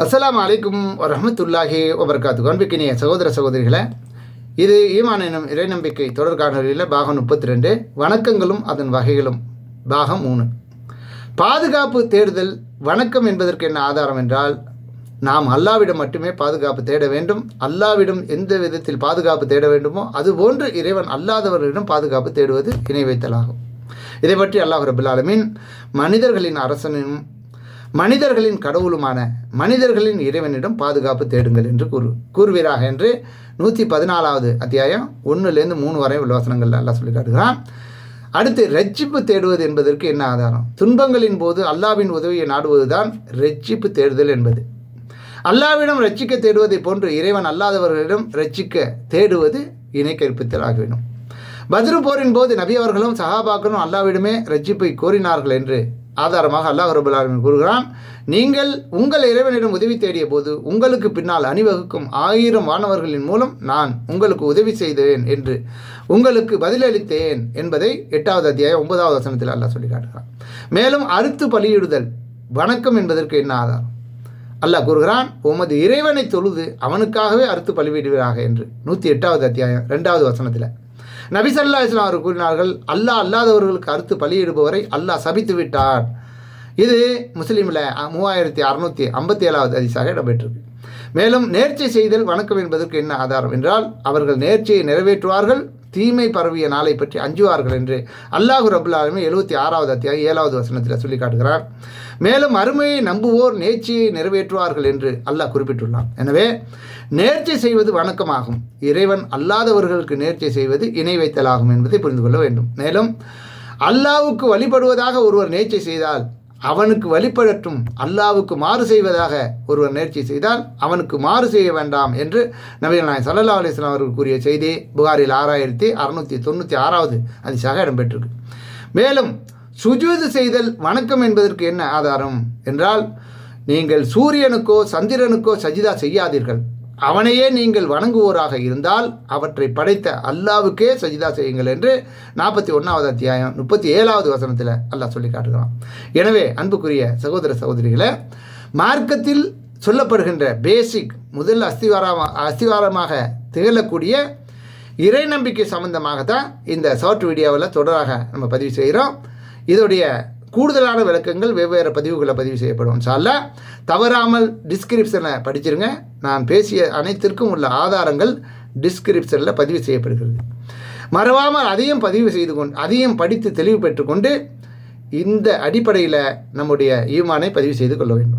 அஸ்லாம் அலைக்கும் வரஹமத்துல்லாஹி வபர்காத்து அன்பிக்கினிய சகோதர சகோதரிகளே இது ஈமான் எனும் இறை நம்பிக்கை காணொலியில் பாகம் முப்பத்தி ரெண்டு வணக்கங்களும் அதன் வகைகளும். பாகம் மூணு. பாதுகாப்பு தேடுதல் வணக்கம் என்பதற்கு என்ன ஆதாரம் என்றால் நாம் அல்லாவிடம் மட்டுமே பாதுகாப்பு தேட வேண்டும். அல்லாவிடம் எந்த விதத்தில் பாதுகாப்பு தேட வேண்டுமோ அதுபோன்று இறைவன் அல்லாதவர்களிடம் பாதுகாப்பு தேடுவது இணை வைத்தலாகும். இதை பற்றி அல்லாஹ் ரபுல்லாலமின் மனிதர்களின் அரசனும் மனிதர்களின் கடவுளுமான மனிதர்களின் இறைவனிடம் பாதுகாப்பு தேடுங்கள் என்று கூறு கூறுவீராக என்று நூற்றி பதினாலாவது அத்தியாயம் ஒன்றுலேருந்து மூணு வரை உள்ள வசனங்கள் எல்லாம் சொல்லி காட்டுகிறான் அடுத்து ரட்சிப்பு தேடுவது என்பதற்கு என்ன ஆதாரம்? துன்பங்களின் போது அல்லாவின் உதவியை நாடுவதுதான் ரட்சிப்பு தேடுதல் என்பது. அல்லாவிடம் ரட்சிக்க தேடுவதை போன்று இறைவன் அல்லாதவர்களிடம் ரட்சிக்க தேடுவது இணை கற்பித்தலாக வேண்டும். பத்ரு போரின் போது நபி அவர்களும் சஹாபாக்களும் அல்லாவிடமே ரட்சிப்பை கோரினார்கள் என்று ஆதாரமாக அல்லாஹ் ரபுல் ஆலமீன் கூறுகிறான் நீங்கள் உங்கள் இறைவனிடம் உதவி தேடிய போது உங்களுக்கு பின்னால் அணிவகுக்கும் ஆயிரம் வானவர்களின் மூலம் நான் உங்களுக்கு உதவி செய்தேன் என்று உங்களுக்கு பதிலளித்தேன் என்பதை எட்டாவது அத்தியாயம் ஒன்பதாவது வசனத்தில் அல்லாஹ் சொல்லி காட்டுகிறான் மேலும் அறுத்து பலியிடுதல் வணக்கம் என்பதற்கு என்ன ஆதாரம்? அல்லாஹ் கூறுகிறான் உமது இறைவனை தொழுது அவனுக்காகவே அறுத்து பலிவிடுவீராக என்று. நூற்றி எட்டாவது அத்தியாயம் ரெண்டாவது வசனத்தில். நபிசல்லா இஸ்லாம் அவர் கூறினார்கள் அல்லாஹ் அல்லாதவர்களுக்கு அறுத்து பலியிடுபவரை அல்லாஹ் சபித்து விட்டார் இது முஸ்லீமில் மூவாயிரத்தி அறுநூற்றி ஐம்பத்தி ஏழாவது அதிசாக இடம்பெற்றிருக்கு. மேலும் நேர்ச்சி செய்தல் வணக்கம் என்பதற்கு என்ன ஆதாரம்? என்றால் அவர்கள் நேர்ச்சியை நிறைவேற்றுவார்கள் தீமை பரவிய நாளை பற்றி அஞ்சுவார்கள் என்று அல்லாஹு ரபுல்லாலுமே எழுபத்தி ஆறாவது அத்தியாயம் ஏழாவது வசனத்தில் சொல்லி காட்டுகிறார். மேலும் அருமையை நம்புவோர் நேர்ச்சியை நிறைவேற்றுவார்கள் என்று அல்லாஹ் குறிப்பிட்டுள்ளான். எனவே நேர்ச்சி செய்வது வணக்கமாகும். இறைவன் அல்லாதவர்களுக்கு நேர்ச்சி செய்வது இணை வைத்தலாகும் என்பதை புரிந்து கொள்ள வேண்டும். மேலும் அல்லாவுக்கு வழிபடுவதாக ஒருவர் நேர்ச்சி செய்தால் அவனுக்கு வழிபடட்டும் அல்லாவுக்கு மாறு செய்வதாக ஒருவர் நேர்ச்சி செய்தால் அவனுக்கு மாறு செய்ய வேண்டாம் என்று நபிகள் நாயன் சல்லா அலிஸ்லாம் அவர்கள் கூறிய செய்தி புகாரில் ஆறாயிரத்தி அறுநூற்றி தொண்ணூற்றி ஆறாவது அதிசாக இடம்பெற்றிருக்கு. மேலும் சுஜூது செய்தல் வணக்கம் என்பதற்கு என்ன ஆதாரம்? என்றால் நீங்கள் சூரியனுக்கோ சந்திரனுக்கோ சஜிதா செய்யாதீர்கள். அவனையே நீங்கள் வணங்குவோராக இருந்தால் அவற்றை படைத்த அல்லாவுக்கே சஜிதா செய்யுங்கள் என்று நாற்பத்தி ஒன்றாவது அத்தியாயம் முப்பத்தி ஏழாவது வசனத்தில் அல்லாஹ் சொல்லி காட்டுகிறான். எனவே அன்புக்குரிய சகோதர சகோதரிகளை மார்க்கத்தில் சொல்லப்படுகின்ற பேசிக் முதல் அஸ்திவாரமாக அஸ்திவாரமாக திகழக்கூடிய இறை நம்பிக்கை சம்பந்தமாக தான் இந்த ஷார்ட் வீடியோவில் தொடராக நம்ம பதிவு செய்கிறோம். இதோடைய கூடுதலான விளக்கங்கள் வெவ்வேறு பதிவுகளை பதிவு செய்யப்படும். சால தவறாமல் டிஸ்கிரிப்ஷனை படிச்சிருங்க. நான் பேசிய அனைத்திற்கும் உள்ள ஆதாரங்கள் டிஸ்கிரிப்ஷனில் பதிவு செய்யப்படுகிறது. மறவாமல் அதையும் பதிவு செய்து கொண்டு அதையும் படித்து தெளிவு பெற்றுக்கொண்டு இந்த அடிப்படையில் நம்முடைய ஈமானை பதிவு செய்து கொள்ள வேண்டும்.